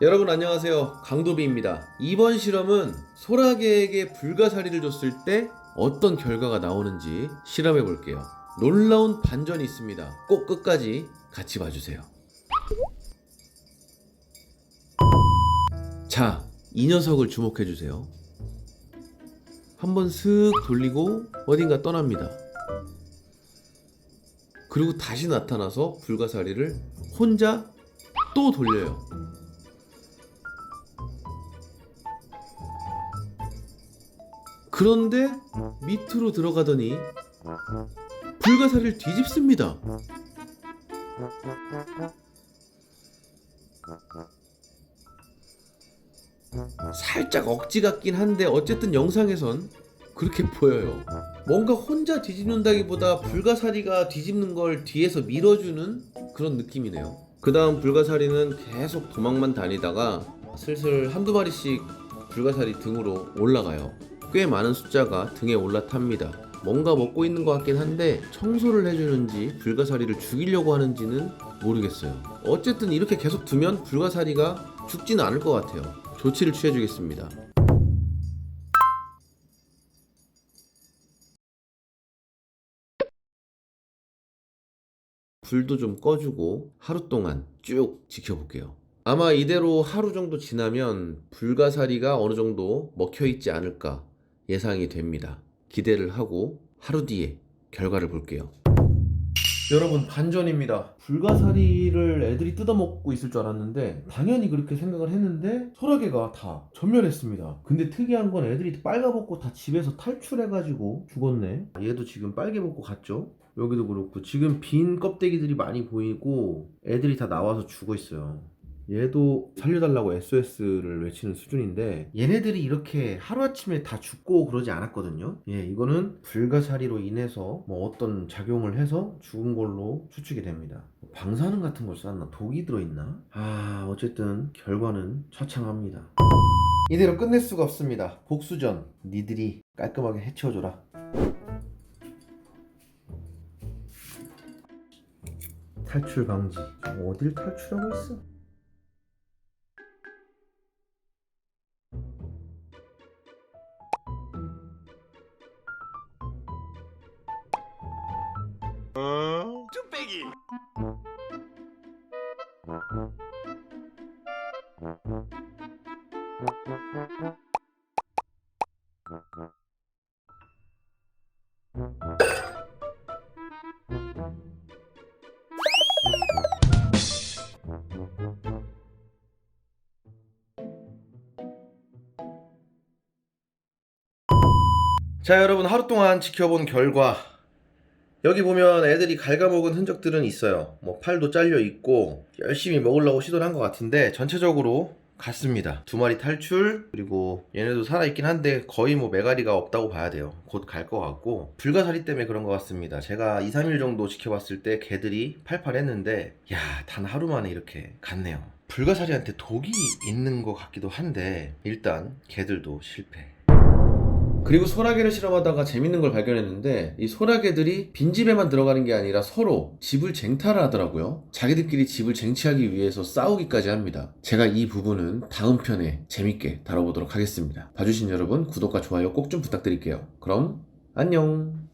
여러분 안녕하세요. 강도비입니다. 이번 실험은 소라게에게 불가사리를 줬을 때 어떤 결과가 나오는지 실험해 볼게요. 놀라운 반전이 있습니다. 꼭 끝까지 같이 봐주세요. 자 이 녀석을 주목해 주세요. 한번 슥 돌리고 어딘가 떠납니다. 그리고 다시 나타나서 불가사리를 혼자 또 돌려요 그런데 밑으로 들어가더니 불가사리를 뒤집습니다. 살짝 억지 같긴 한데 어쨌든 영상에선 그렇게 보여요. 뭔가 혼자 뒤집는다기보다 불가사리가 뒤집는 걸 뒤에서 밀어주는 그런 느낌이네요. 그 다음 불가사리는 계속 도망만 다니다가 슬슬 한두 마리씩 불가사리 등으로 올라가요. 꽤 많은 숫자가 등에 올라탑니다. 뭔가 먹고 있는 것 같긴 한데 청소를 해주는지 불가사리를 죽이려고 하는지는 모르겠어요. 어쨌든 이렇게 계속 두면 불가사리가 죽지는 않을 것 같아요. 조치를 취해주겠습니다. 불도 좀 꺼주고 하루 동안 쭉 지켜볼게요. 아마 이대로 하루 정도 지나면 불가사리가 어느 정도 먹혀 있지 않을까 예상이 됩니다. 기대를 하고 하루 뒤에 결과를 볼게요. 여러분 반전입니다. 불가사리를 애들이 뜯어먹고 있을 줄 알았는데 당연히 그렇게 생각을 했는데 소라게가 다 전멸했습니다. 근데 특이한 건 애들이 빨가벗고 다 집에서 탈출해가지고 죽었네. 얘도 지금 빨개벗고 갔죠? 여기도 그렇고 지금 빈 껍데기들이 많이 보이고 애들이 다 나와서 죽어 있어요. 얘도 살려달라고 SOS를 외치는 수준인데 얘네들이 이렇게 하루아침에 다 죽고 그러지 않았거든요. 예 이거는 불가사리로 인해서 뭐 어떤 작용을 해서 죽은 걸로 추측이 됩니다. 방사능 같은 걸 쐈나? 독이 들어있나? 아 어쨌든 결과는 처참합니다. 이대로 끝낼 수가 없습니다. 복수전 니들이 깔끔하게 해치워줘라. 탈출 방지. 어딜 탈출하고 있어 뚝배기. 자 여러분 하루 동안 지켜본 결과 여기 보면 애들이 갉아먹은 흔적들은 있어요. 뭐 팔도 잘려 있고 열심히 먹으려고 시도를 한 것 같은데 전체적으로 같습니다. 두 마리 탈출 그리고 얘네도 살아있긴 한데 거의 뭐 메가리가 없다고 봐야 돼요. 곧 갈 것 같고 불가사리 때문에 그런 것 같습니다. 제가 2, 3일 정도 지켜봤을 때 개들이 팔팔했는데 야 단 하루 만에 이렇게 갔네요. 불가사리한테 독이 있는 것 같기도 한데 일단 개들도 실패 그리고 소라게를 실험하다가 재밌는 걸 발견했는데 이 소라게들이 빈집에만 들어가는 게 아니라 서로 집을 쟁탈을 하더라고요. 자기들끼리 집을 쟁취하기 위해서 싸우기까지 합니다. 제가 이 부분은 다음 편에 재밌게 다뤄보도록 하겠습니다. 봐주신 여러분 구독과 좋아요 꼭 좀 부탁드릴게요. 그럼 안녕.